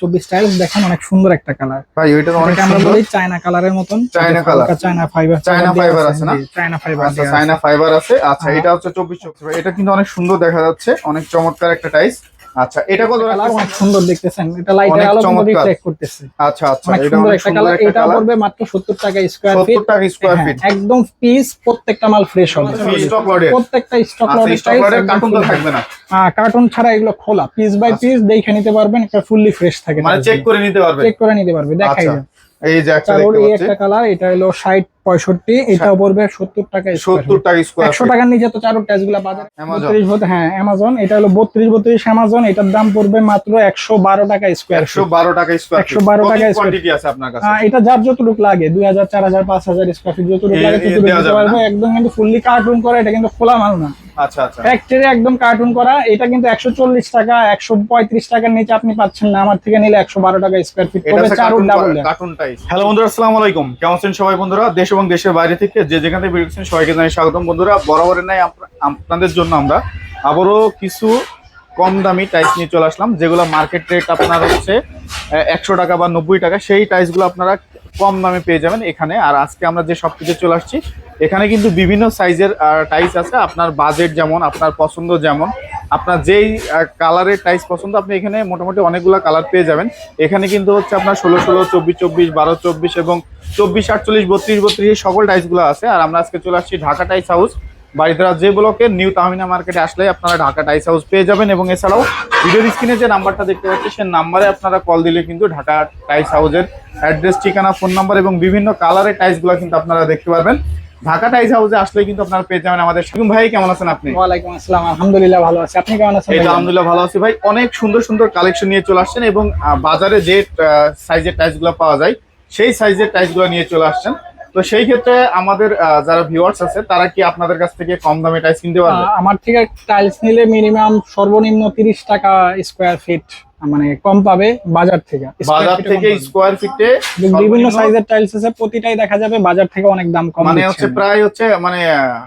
চব্বিশ টাইলস দেখেন অনেক সুন্দর একটা কালার ভাই ওইটা অনেক আমরা বলি চায়না কালারের মতন। China colour China fibre China fibre আছে না? চায়না ফাইবার আছে। চায়না ফাইবার আছে। আচ্ছা হ্যাঁ। এটা হচ্ছে চব্বিশ এটা কিন্তু অনেক সুন্দর দেখা যাচ্ছে। অনেক চমৎকার একটা টাইস আচ্ছা এটা কত সুন্দর দেখতেছেন। এটা লাইটের আলো কিন্তু রিফ্লেক্ট করতেছে। আচ্ছা আচ্ছা এটা সুন্দর একটা কালার এটা পড়বে মাত্র 70 টাকা স্কয়ার ফিট সত্তর টাকা স্কোয়ার ফিট একদম পিস প্রত্যেকটা মাল ফ্রেশ হবে। স্টক প্রত্যেকটা স্টক স্টক কার্টুন তো থাকবে না। কার্টুন ছাড়া এগুলো খোলা। পিস বাই পিস দেখে নিতে পারবেন একটা ফুললি ফ্রেশ থাকে। মানে চেক করে নিতে পারবে চেক করে নিতে পারবে দেখাই আচ্ছা এই যে একটা দেখতে এই একটা কালার এটা হলো ষাট পঁয়ষট্টি এটাও পড়বে সত্তর টাকা সত্তর টাকা একশো টাকার নিচে তো টাচগুলা বাজার। হ্যাঁ অ্যামাজন এটা হলো বত্রিশ বত্রিশ অ্যামাজন এটার দাম পড়বে মাত্র একশো বারো টাকা স্কোয়ার একশো বারো টাকা স্কোয়ার 112 টাকা square কোয়ান্টিটি আছে আপনার কাছে? এটা যার যতটুক লাগে দুই হাজার চার হাজার পাঁচ হাজার স্কোয়ার ফিট যতটুক লাগে ততটুক একদম কিন্তু ফুললি কার্টুন করা এটা কিন্তু খোলা মাল না। আচ্ছা আচ্ছা। ফ্যাক্টরি একদম কার্টুন করা এটা কিন্তু একশো চল্লিশ টাকা একশো পঁয়ত্রিশ টাকার নিচে আপনি পাচ্ছেন না। আমার থেকে নিলে একশো বারো টাকা স্কোয়ার ফিট ডাবল হ্যালো বন্ধুরা আসসালামু আলাইকুম। কেমন আছেন সবাই বন্ধুরা? দেশ এবং দেশের বাইরে থেকে যে যেখান থেকে বেরিয়েছেন সবাইকে জানাই স্বাগতম। বন্ধুরা, বরাবরের নাই আপ- আপনাদের জন্য আমরা আবারও কিছু কম দামি টাইস নিয়ে চলে আসলাম, যেগুলো মার্কেট রেট আপনার হচ্ছে একশো টাকা বা নব্বই টাকা। সেই টাইসগুলো আপনারা কম দামে পেয়ে যাবেন এখানে। আর আজকে আমরা যে সব কিছু চলে আসছি, এখানে কিন্তু বিভিন্ন সাইজের টাইলস আছে। আপনার বাজেট যেমন, আপনার পছন্দ যেমন, আপনার যেই কালারের টাইলস পছন্দ, আপনি এখানে মোটামুটি অনেকগুলো কালার পেয়ে যাবেন। এখানে কিন্তু হচ্ছে আপনার ষোলো ষোলো, চব্বিশ চব্বিশ, বারো, চব্বিশ এবং চব্বিশ, আটচল্লিশ, বত্রিশ বত্রিশ সকল টাইসগুলো আছে। আর আমরা আজকে চলে আসছি ঢাকা টাইস হাউস বাড়িধারা যে ব্লকে নিউ তাহমিনা মার্কেটে আসলে আপনারা ঢাকা টাইস হাউস পেয়ে যাবেন এবং এছাড়াও ভিডিওর স্ক্রিনে যে নাম্বারটা দেখতে পাচ্ছি সেই নাম্বারে আপনারা কল দিলে কিন্তু ঢাকা টাইস হাউসের অ্যাড্রেস ঠিকানা ফোন নাম্বার এবং বিভিন্ন কালারের টাইসগুলো কিন্তু আপনারা দেখতে পারবেন। ঢাকা টাইস হাউসে আসলে কিন্তু আপনারা পেয়ে যাবেন আমাদের শিকুম ভাই কেমন আছেন আপনি? ওয়ালাইকুম আসসালাম আলহামদুলিল্লাহ ভালো আছি। আপনি কেমন আছেন এই আলহামদুলিল্লাহ ভালো আছি ভাই। অনেক সুন্দর সুন্দর কালেকশন নিয়ে চলে আসছেন এবং বাজারে যে সাইজের টাইলসগুলো পাওয়া যায় সেই সাইজের টাইলসগুলো নিয়ে চলে আসছেন। তো সেই ক্ষেত্রে আমাদের যারা ভিউয়ার্স আছে তারা কি আপনাদের কাছ থেকে কম দামে টাইলস কিনতে পারবে? আমার থেকে টাইলস নিলে মিনিমাম সর্বনিম্ন তিরিশ টাকা স্কোয়ার ফিট মানে কম পাবে বাজার থেকে। বাজার থেকে। স্কোয়ার ফিটে বিভিন্ন সাইজের টাইলস আছে প্রতিটাই দেখা যাবে বাজার থেকে অনেক দাম কম মানে হচ্ছে প্রায় হচ্ছে মানে আহ,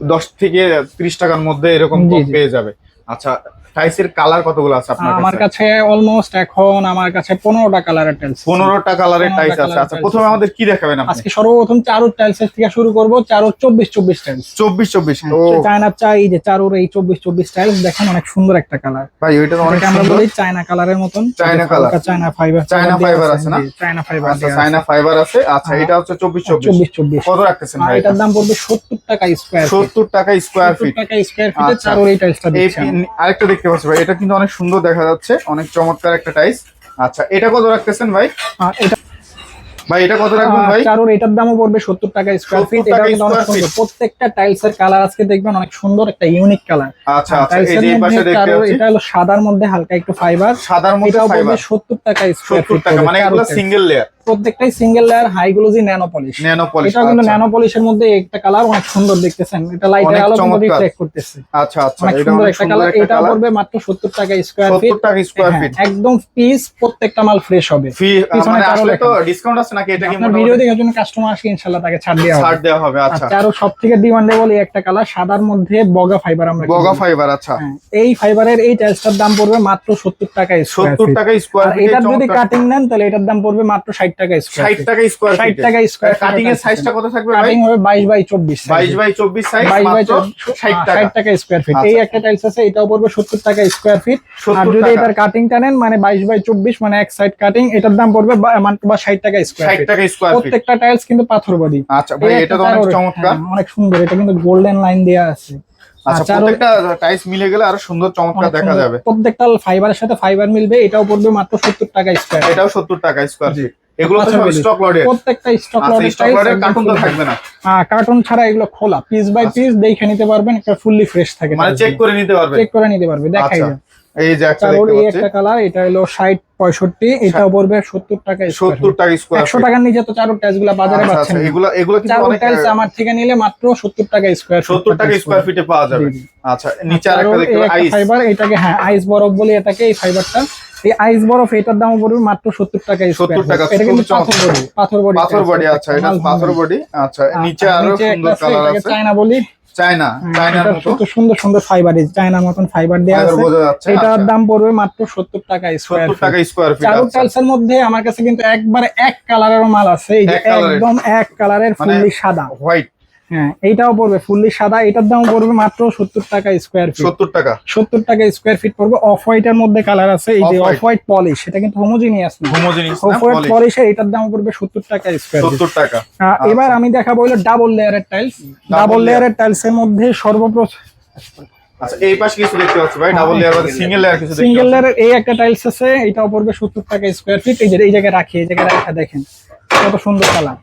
দশ থেকে ত্রিশ টাকার মধ্যে এরকম কম পেয়ে যাবে। আচ্ছা টাইসের কালার কতগুলো আছে আপনার আমার কাছে? কাছে অলমোস্ট এখন আমার কাছে পনেরোটা কালারের টাইলস পনেরোটা কালারের 15টা টাইস আছে। আচ্ছা প্রথমে আমাদের কি দেখাবেন আপনি? আজকে সর্বপ্রথম চারুর টাইলস থেকে শুরু করব। চারুর চব্বিশ চব্বিশ টাইলস চব্বিশ চব্বিশ ও। চায়না চাই যে চারুর এই চব্বিশ চব্বিশ টাইলস দেখেন অনেক সুন্দর একটা কালার ভাই ওইটা অনেক আমরা বলি চায়না কালারের মতন। China colour। China fibre China fiber আছে না? চায়না ফাইবার আচ্ছা চায়না ফাইবার আছে। আচ্ছা এটা হচ্ছে চব্বিশ চব্বিশ। চব্বিশ চব্বিশ। কত রাখতেছেন ভাই এটার দাম পড়বে সত্তর টাকা স্কোয়ার সত্তর টাকা স্কোয়ার ফিট টাকা স্কোয়ার ফিটে আচ্ছা। চারুর এই টাইলসটা দিচ্ছে। আরেকটা দেখতে পাচ্ছি ভাই এটা কিন্তু অনেক সুন্দর দেখা যাচ্ছে অনেক চমৎকার একটা টাইস। আচ্ছা এটা কত রাখতেছেন ভাই? এটা ভাই এটা কত রাখবেন ভাই? চারুর এটার দামও পড়বে সত্তর টাকা স্কোয়ার ফিট এটা কিন্তু অনেক সুন্দর। প্রত্যেকটা টাইলস এর কালার আজকে দেখবেন অনেক সুন্দর একটা ইউনিক কালার। আচ্ছা আচ্ছা এই যে পাশে দেখতে পাচ্ছি। এটা হলো সাদার মধ্যে হালকা একটু ফাইবার সাদার মধ্যে ফাইবার সত্তর টাকা স্কোয়ার ফিট টাকা মানে এগুলো সিঙ্গেল লেয়ার প্রত্যেকটাই single layer high glossy nano polish nano polish এটা কিন্তু ন্যানো পলিশের মধ্যে একটা কালার অনেক সুন্দর দেখতেছেন। এটা লাইটের আলো কিন্তু। রিফ্লেক্ট করতেছে। আচ্ছা আচ্ছা এটা সুন্দর একটা কালার এটা পড়বে মাত্র সত্তর টাকা স্কোয়ার ফিট সত্তর টাকা স্কোয়ার ফিট একদম পিস প্রত্যেকটা মাল ফ্রেশ হবে। ফি মানে আসলে তো ডিসকাউন্ট আছে নাকি? এটা কি আপনার ভিডিও দেখে জন্য কাস্টমার আসলে ইনশাল্লাহ তাকে ছাড় দেওয়া হবে। ছাড় দেওয়া হবে আচ্ছা। আচ্ছা আরও সব থেকে ডিমান্ডেবল এই একটা কালার সাদার মধ্যে বগা ফাইবার আমরা বগা ফাইবার আচ্ছা। হ্যাঁ, এই ফাইবারের এই টাইলসটার দাম পড়বে মাত্র সত্তর টাকা স্কোয়ার সত্তর টাকা স্কোয়ার ফিট এটার যদি কাটিং নেন তাহলে এটার দাম পড়বে মাত্র ষাট টাকা স্কোয়ার ষাট টাকা স্কোয়ার ষাট টাকা স্কোয়ার কাটিং এর সাইজটা কত থাকবে ভাই? কাটিং হবে বাইশ বাই চব্বিশ বাইশ বাই সাইজ ষাট টাকা। ষাট টাকা স্কোয়ার ফিট আচ্ছা। এই একটা টাইলস আছে এটাও পড়বে সত্তর টাকা স্কোয়ার ফিট আর 70 যদি এটার কাটিংটা নেন মানে বাইশ বাই চব্বিশ মানে এক সাইড কাটিং এটার দাম পড়বে বা- মানে টাকা স্কোয়ার ষাট টাকা স্কোয়ার ফিট প্রত্যেকটা টাইলস কিন্তু পাথর বডি আচ্ছা ভাই এটা তো অনেক চমৎকার। অনেক সুন্দর এটা কিন্তু গোল্ডেন লাইন দেওয়া আছে। আচ্ছা আচ্ছা, প্রত্যেকটা টাইস মিলে গেলে আরও সুন্দর চমৎকার দেখা যাবে। প্রত্যেকটা ফাইবারের সাথে ফাইবার মিলবে এটাও পড়বে মাত্র সত্তর টাকা স্কোয়ার এটাও সত্তর টাকা স্কোয়ার এগুলো আচ্ছা, স্টক লডের প্রত্যেকটা স্টক আচ্ছা স্টক কার্টুন তো থাকবে না। কার্টুন ছাড়া এগুলো খোলা পিস বাই পিস দেখে নিতে পারবেন একটা ফুললি ফ্রেশ থাকে আচ্ছা। মানে চেক করে নিতে পারবে? চেক করে নিতে পারবে দেখাই আচ্ছা। যায় এই যে একটা দেখতে এই পাচ্ছি। একটা কালার এটা হলো ষাট পঁয়ষট্টি এটাও পড়বে সত্তর টাকা সত্তর টাকা স্কোয়ার একশো টাকার নিচে তো চারোর টাইলসগুলা বাজারে আচ্ছা পাচ্ছেন আচ্ছা এগুলো এগুলো কিন্তু অনেক টাইলস আমার থেকে নিলে মাত্র সত্তর টাকা স্কোয়ার সত্তর টাকা স্কোয়ার ফিটে পাওয়া যাবে। আচ্ছা নিচে আর একটা দেখতে আইস ফাইবার এটাকে হ্যাঁ আইস বরফ বলি এটাকে এই ফাইবারটা এই আইস বরফ এটার দাম পড়বে মাত্র সত্তর টাকা 70 টাকা, এটা কিন্তু পাথর বডি পাথর বডি পাথর বডি আচ্ছা এটা পাথর বডি আচ্ছা নিচে আরও সুন্দর কালার আছে। চায়না বলি। চায়না চায়নার মতো। কত সুন্দর সুন্দর ফাইবার চায়নার মতন ফাইবার দেওয়া Fiber আছে। এটার আচ্ছা। দাম পড়বে মাত্র সত্তর টাকা স্কোয়ার 70 টাকা স্কোয়ার ফিট চারু আচ্ছা। মধ্যে আমার কাছে কিন্তু একবারে এক কালারের মাল আছে এই যে। একদম এক কালারের মানে ফুললি সাদা। হোয়াইট হ্যাঁ এইটাও পড়বে ফুললি সাদা এটার দাম পড়বে মাত্র সত্তর টাকা স্কোয়ার ফিট 70 টাকা। সত্তর টাকা স্কোয়ার ফিট পড়বে। অফ হোয়াইট এর মধ্যে কালার আছে এই যে অফ হোয়াইট পলিশ এটা কিন্তু হোমোজিনিয়াস না। হোমোজেনিয়াস অফ হোয়াইট পলি এটার দাম পড়বে সত্তর টাকা স্কোয়ার 70 টাকা। এবার আমি দেখাবো হলো ডাবল লেয়ারের টাইলস ডাবল। লেয়ারের টাইলস এর মধ্যে সর্বপ্রথম আচ্ছা এই পাশে কিছু দেখতে পাচ্ছি ভাই ডাবল লেয়ার সিঙ্গেল লেয়ার কিছু সিঙ্গেল লেয়ারের এই একটা টাইলস আছে এটাও পড়বে সত্তর টাকা স্কোয়ার ফিট এই যে এই জায়গায় রাখি এই জায়গায় রাখা দেখেন কত সুন্দর কালার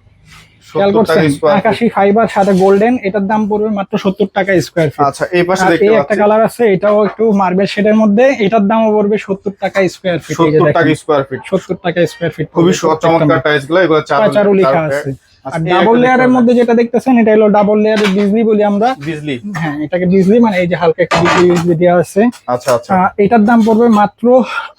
খেয়াল করছেন আকাশি ফাইবার সাথে গোল্ডেন এটার দাম পড়বে মাত্র সত্তর টাকা স্কোয়ার ফিট আচ্ছা এই পাশে দেখতে এই একটা কালার আছে এটাও একটু মার্বেল শেডের মধ্যে এটার দামও পড়বে সত্তর টাকা স্কোয়ার ফিট এই যে 70 টাকা স্কোয়ার ফিট সত্তর টাকা স্কোয়ার ফিট খুবই চমৎকার টাইলসগুলো এগুলো চারু লেখা আছে। আর আচ্ছা, এই ডাবল লেয়ারের মধ্যে যেটা দেখতেছেন এটা হলো ডাবল লেয়ারের বিজলি বলি আমরা। বিজলি হ্যাঁ এটাকে বিজলি মানে এই যে হালকা একটু বিজলি বিজলি দেওয়া আছে। আচ্ছা আচ্ছা। এটার দাম পড়বে মাত্র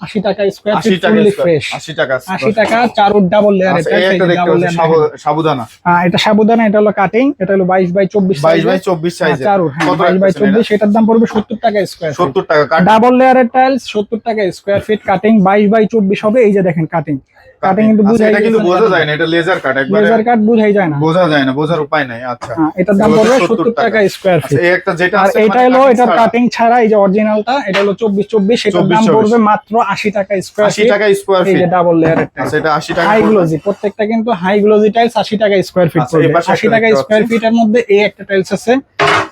আশি টাকা স্কোয়ার 80 ফিট টাকা ফ্রেশ 80 টাকা আশি টাকা চারুর ডাবল লেয়ার আচ্ছা, একটা দেখতে পাচ্ছি সাবু- সাবুদানা। এটা সাবুদানা এটা হলো কাটিং এটা হলো বাইশ বাই চব্বিশ 22 বাই 24 সাইজে চারু হ্যাঁ কত বাইশ বাই রাখতেছেন চব্বিশ এটার দাম পড়বে সত্তর টাকা স্কোয়ার 70 টাকা ডাবল লেয়ারের টাইলস সত্তর টাকা স্কোয়ার ফিট কাটিং বাইশ বাই চব্বিশ হবে এই যে দেখেন কাটিং কাটিং। কিন্তু আচ্ছা, বুঝাই এটা কিন্তু বোঝা যায় না এটা লেজার কাট একবারে লেজার কাট বুঝাই যায় না। বোঝা যায় না বোঝার উপায় নাই আচ্ছা। হ্যাঁ, এটার দাম পড়বে 70 টাকা স্কোয়ার আচ্ছা ফিট এই একটা যেটা আছে এটা মানে হলো ছাড়া। কাটিং ছাড়া এই যে অরিজিনালটা এটা হলো চব্বিশ চব্বিশ এটার 24, দাম পড়বে মাত্র আশি টাকা স্কোয়ার 80 টাকা স্কোয়ার এই ফিট যে ডাবল লেয়ারের আচ্ছা এটা 80 টাকা হাই গ্লোজি প্রত্যেকটা কিন্তু হাই গ্লোজি টাইলস আশি টাকা স্কোয়ার ফিট আচ্ছা, পড়বে। এপাশে আশি একটা টাকা দেখতে স্কোয়ার ফিটের মধ্যে এই একটা টাইলস আছে।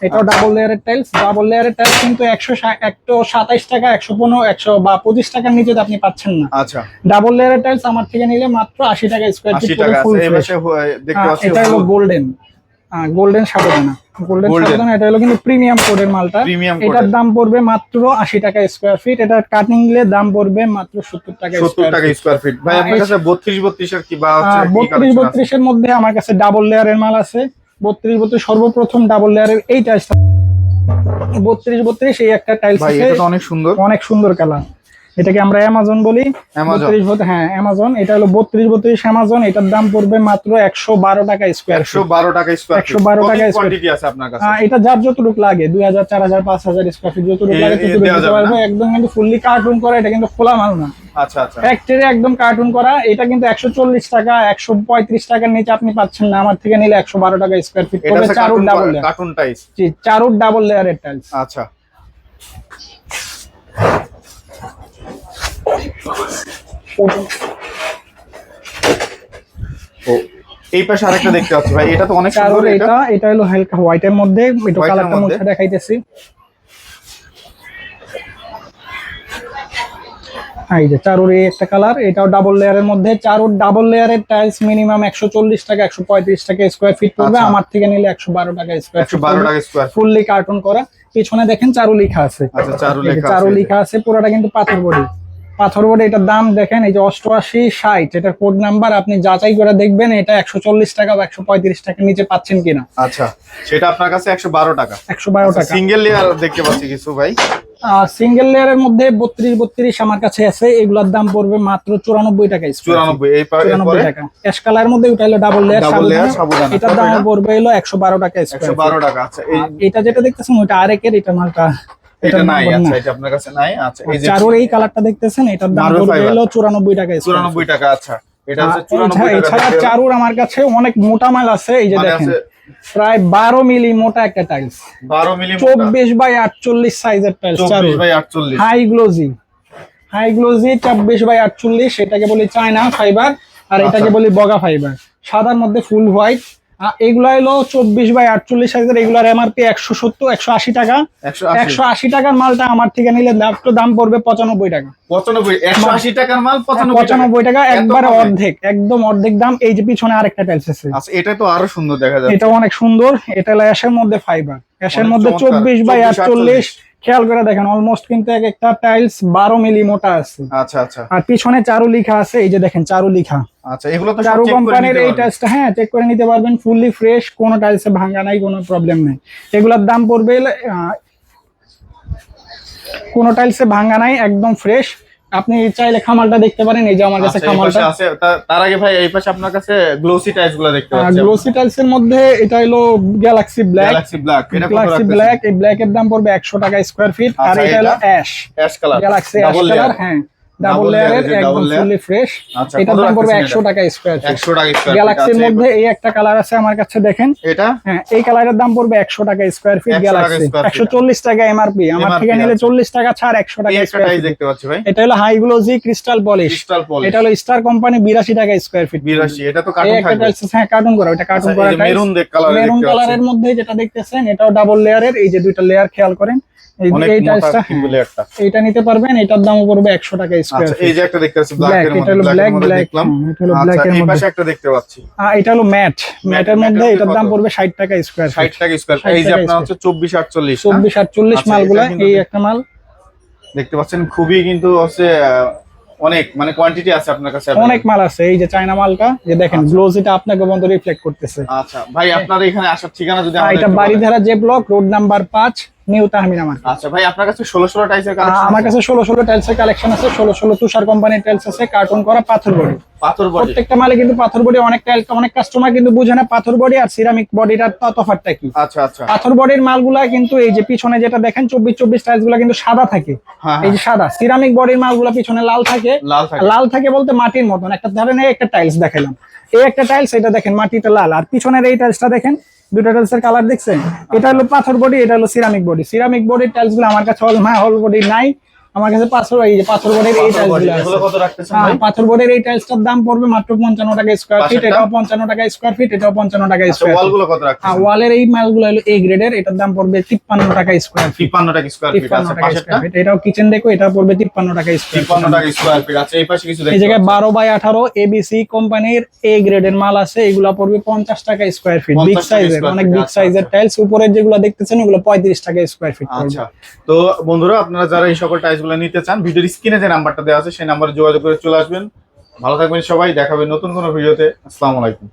এটাও ডাবল লেয়ারের টাইলস ডাবল লেয়ারের টাইলস কিন্তু একশো একশো সাতাইশ টাকা একশো পনেরো একশো বা পঁচিশ টাকার নিচে আপনি পাচ্ছেন না। আচ্ছা। ডাবল লেয়ারের টাইলস আমার থেকে নিলে মাত্র আশি টাকা স্কোয়ার ফিট দেখতে পাচ্ছি এটা হলো গোল্ডেন গোল্ডেন সাবধানা গোল্ডেন। সাবধানা এটা হলো কিন্তু প্রিমিয়াম কোডের মালটা। এটার দাম পড়বে মাত্র আশি টাকা স্কোয়ার ফিট এটা কাটিং নিলে দাম পড়বে মাত্র সত্তর টাকা 70 টাকা স্কোয়ার ফিট ভাই আপনার কাছে 32 32 এর কি বা কি বত্রিশ বত্রিশের মধ্যে আমার কাছে ডাবল লেয়ারের মাল আছে। বত্রিশ বত্রিশ সর্বপ্রথম ডাবল লেয়ারের এই টাইলসটা বত্রিশ বত্রিশ এই একটা টাইলস ভাই এটা তো অনেক সুন্দর। অনেক সুন্দর কালার এটাকে আমরা অ্যামাজন বলি। বত্রিশ হ্যাঁ অ্যামাজন এটা হলো বত্রিশ বত্রিশ অ্যামাজন এটার দাম পড়বে মাত্র একশো বারো টাকা স্কোয়ার 112 টাকা স্কয়ার 112 টাকা কোয়ান্টিটি আছে আপনার কাছে? এটা যার যতটুকু লাগে দুই হাজার চার হাজার পাঁচ হাজার স্কোয়ার ফিট যতটুকু লাগে ততটুকু দিতে একদম কিন্তু ফুললি কার্টুন করা এটা কিন্তু খোলা মাল না। আচ্ছা আচ্ছা। ফ্যাক্টরি একদম কার্টুন করা এটা কিন্তু একশো চল্লিশ টাকা একশো পঁয়ত্রিশ টাকার নিচে আপনি পাচ্ছেন না আমার থেকে নিলে একশো বারো টাকা স্কোয়ার ফিট হচ্ছে চারুর ডাবল লেয়ার কার্টুন টাইস জি চারুর ডাবল লেয়ারের টাইলস আচ্ছা। ও এই পাশে আরেকটা দেখতে পাচ্ছি। ভাই এটা তো অনেক সুন্দর এটা? এটা হলো হালকা হোয়াইটের মধ্যে একটু কালারটা মুছে দেখাইতেছি। এই যে চারুর এই একটা কালার এটাও ডাবল লেয়ারের মধ্যে। চারুর ডাবল লেয়ারের টাইলস মিনিমাম একশো চল্লিশ টাকা একশো পঁয়ত্রিশ টাকা স্কোয়ার ফিট পড়বে। আচ্ছা। আমার থেকে নিলে একশো বারো টাকা স্কোয়ার একশো বারো টাকা স্কোয়ার ফুললি কার্টুন করা। পিছনে দেখেন চারু লেখা আছে। আচ্ছা চারু লেখা আছে পুরোটা কিন্তু পাথর বডি। পাথর বডি এটার দাম দেখেন এই যে অষ্টআশি ষাট এটার কোড নাম্বার আপনি যাচাই করে দেখবেন এটা একশো চল্লিশ টাকা বা একশো পঁয়ত্রিশ টাকার নিচে পাচ্ছেন কিনা। আচ্ছা সেটা আপনার কাছে একশো বারো টাকা। একশো বারো টাকা। সিঙ্গেল লেয়ার দেখতে পাচ্ছি কিছু ভাই। সিঙ্গেল লেয়ারের মধ্যে বত্রিশ বত্রিশ আমার কাছে আছে এগুলোর দাম পড়বে মাত্র চুরানব্বই টাকা চুরানব্বই টাকা। কালার মধ্যে ওটা হলো ডাবল লেয়ার। এটার দাম পড়বে হলো একশো বারো টাকা একশো বারো টাকা আচ্ছা এটা যেটা দেখতেছেন ওইটা আরেকের এটা মালটা এটা নাই আচ্ছা না এটা আপনার কাছে নাই আচ্ছা এই যে চারোর এই কালারটা দেখতেছেন এটার দাম। হলো টাকা টাকা আচ্ছা। এটা হচ্ছে টাকা এছাড়া চারুর আমার কাছে অনেক মোটা মাল আছে এই যে মানে দেখেন প্রায় বারো মিলি মোটা একটা টাইলস বারো মিলি চব্বিশ বাই আটচল্লিশ সাইজের টাইলস চব্বিশ চারুর। বাই আটচল্লিশ। হাই গ্লোজি হাই গ্লোজি চব্বিশ বাই আটচল্লিশ এটাকে বলি চায়না ফাইবার আর এটাকে। বলি বগা ফাইবার সাদার মধ্যে ফুল হোয়াইট এগুলো হলো চব্বিশ বাই আটচল্লিশ সাইজের এগুলার এমআরপি একশো সত্তর একশো আশি টাকা। একশো আশি। টাকার মালটা আমার থেকে নিলে মাত্র দাম পড়বে পঁচানব্বই টাকা। পঁচানব্বই একশো আশি টাকার মাল পঁচানব্বই টাকা। একবারে অর্ধেক একদম অর্ধেক দাম। এই যে পিছনে আরেকটা টাইলস আছে। আচ্ছা এটা তো আরও সুন্দর দেখা যাচ্ছে। এটা অনেক সুন্দর। এটা হলো অ্যাশের মধ্যে ফাইবার অ্যাশের মধ্যে চব্বিশ বাই 24, আটচল্লিশ। খেয়াল করে দেখেন অলমোস্ট কিন্তু এক একটা টাইলস বারো মিলি মোটা আছে। আচ্ছা আচ্ছা। আর পিছনে চারু লিখা আছে এই যে দেখেন চারু লিখা। আচ্ছা এগুলো তো চারু কোম্পানির এই টাইলসটা হ্যাঁ চেক করে নিতে পারবেন ফুললি ফ্রেশ কোনো টাইলসে ভাঙা নাই কোনো প্রবলেম নেই। এগুলোর দাম পড়বে কোনো টাইলসে ভাঙা নাই একদম ফ্রেশ আপনি চাইলে খামালটা দেখতে পারেন এই যে আমার কাছে খামারটা। খামালটা আছে তার আগে ভাই এই পাশে আপনার কাছে গ্লোসি টাইলসগুলো দেখতে পাচ্ছি। গ্লোসি টাইলস এর মধ্যে এটা হলো গ্যালাক্সি ব্ল্যাক গ্যালাক্সি ব্ল্যাক এটা কত গ্যালাক্সি ব্ল্যাক এই ব্ল্যাক এর দাম পড়বে একশো টাকা স্কয়ার ফিট আর আচ্ছা, এটা হলো ash ash colour galaxy ash colour হ্যাঁ। ডাবল লেয়ারের একদম ফুললি ফ্রেশ আচ্ছা, এটার দাম পড়বে রাখতেছেন একশো টাকা স্কোয়ার ফিট 100 টাকা স্কয়ার গ্যালাক্সির মধ্যে এই একটা কালার আছে আমার কাছে দেখেন। এটা? হ্যাঁ এই কালারের দাম পড়বে একশো টাকা square feet galaxy square feet। একশো চল্লিশ টাকা এমআরপি আমার থেকে নিলে আছে। চল্লিশ টাকা ছাড় একশো এই টাকা একটা স্কোয়ার ফিট দেখতে পাচ্ছি ভাই। এটা হলো high glossy crystal polish crystal polish এটা হলো স্টার কোম্পানি বিরাশি টাকা স্কোয়ার ফিট 82 এটা তো কার্টুন থাকবে। হ্যাঁ কার্টুন করা কার্টুন আচ্ছা, করা মেরুন দেখ কালার মেরুন কালারের মধ্যে যেটা দেখতেছেন এটাও ডাবল লেয়ারের এই যে দুইটা লেয়ার খেয়াল করেন এই টাইলসটা কিন্তু নিতে পারবেন এটার দাম পড়বে একশো টাকা স্কোয়ার আচ্ছা এই যে একটা দেখতে পাচ্ছি ব্ল্যাক ব্ল্যাক এর এটা মধ্যে হলো ব্ল্যাক ব্ল্যাক এর মধ্যে দেখলাম। এটা হলো আচ্ছা ব্ল্যাক এর এই পাশে একটা দেখতে পাচ্ছি। আহ, এটা হলো ম্যাট। ম্যাটের মধ্যে মধ্যে এটার দাম পড়বে ষাট টাকা স্কোয়ার 60 টাকা স্কয়ার এই যে আপনার হচ্ছে 24 48 না? চব্বিশ আটচল্লিশ আচ্ছা, মালগুলা এই একটা মাল। দেখতে পাচ্ছেন খুবই কিন্তু হচ্ছে অনেক মানে কোয়ান্টিটি আছে আপনার কাছে অনেক মাল আছে এই যে চায়না মালটা যে দেখেন গ্লোজিটা আপনাকে বন্ধ রিফ্লেক্ট করতেছে। আচ্ছা ভাই আপনার এখানে আসার ঠিকানা যদি এটা বাড়িধারা যে ব্লক রোড নাম্বার পাঁচ নিউ তাহমিনা মার্কেট আচ্ছা ভাই আপনার কাছে 16 16 টাইসের আহ, কালেকশন আমার কাছে ষোলো ষোলো টাইলসের কালেকশন আছে ষোলো ষোলো তুষার কোম্পানির টাইলস আছে কার্টুন করা পাথর বডি পাথর বডি প্রত্যেকটা মালে কিন্তু পাথর বডি অনেক টাইল অনেক কাস্টমার কিন্তু বুঝে না পাথর বডি আর সিরামিক বডিটার তফাৎটা কি। আচ্ছা আচ্ছা। পাথর বডির মালগুলা কিন্তু এই যে পিছনে যেটা দেখেন চব্বিশ চব্বিশ টাইলসগুলা কিন্তু সাদা থাকে। হ্যাঁ এই হ্যাঁ যে সাদা সিরামিক বডির মালগুলা পিছনে লাল থাকে। লাল থাকে। বলতে মাটির মতন। একটা ধরেন এই একটা টাইলস দেখালাম। এই একটা টাইলস এটা দেখেন মাটিটা লাল। আর পিছনের এই টাইলসটা দেখেন দুটো টাইলসের কালার দেখছেন? এটা হলো পাথর বডি এটা হলো সিরামিক বডি সিরামিক বডির টাইলসগুলো আমার কাছে হ্যাঁ হল বডি নাই। আমার কাছে পাথর এই যে পাথর বডির এই টাইলস রাখতেছেন হ্যাঁ, পাথর বোর্ডের এই টাইলসটার দাম পড়বে মাত্র পঞ্চান্ন টাকা স্কোয়ার ফিট এটাও পঞ্চান্ন টাকা স্কোয়ার ফিট এটাও পঞ্চান্ন টাকা আচ্ছা স্কোয়ারগুলো কত ওয়ালের এই মালগুলো হলো এই গ্রেডের এটার দাম পড়বে তিপ্পান্ন টাকা স্কোয়ার ফিট 53 টাকা স্কয়ার ফিট আছে পাশেরটা? এটাও কিচেন দেখো এটা পড়বে তিপ্পান্ন টাকা স্কোয়ার 53 টাকা স্কয়ার ফিট আছে এই পাশে কিছু এই জায়গায় বারো বাই আঠারো এবিসি কোম্পানির এ গ্রেডের মাল আছে এগুলা পড়বে পঞ্চাশ টাকা স্কোয়ার ফিট বিগ সাইজের অনেক বিগ আচ্ছা, সাইজের আচ্ছা। টাইলস উপরের যেগুলো দেখতেছেন ওগুলো পঁয়ত্রিশ টাকা স্কোয়ার ফিট আচ্ছা তো বন্ধুরা আপনারা যারা এই সকল টাইলস গুলো নিতে চান, ভিডিওর স্ক্রিনে যে নাম্বারটা দেওয়া আছে সেই নাম্বারে যোগাযোগ করে চলে আসবেন। ভালো থাকবেন সবাই দেখাবেন নতুন কোনো ভিডিওতে। আসসালামু আলাইকুম।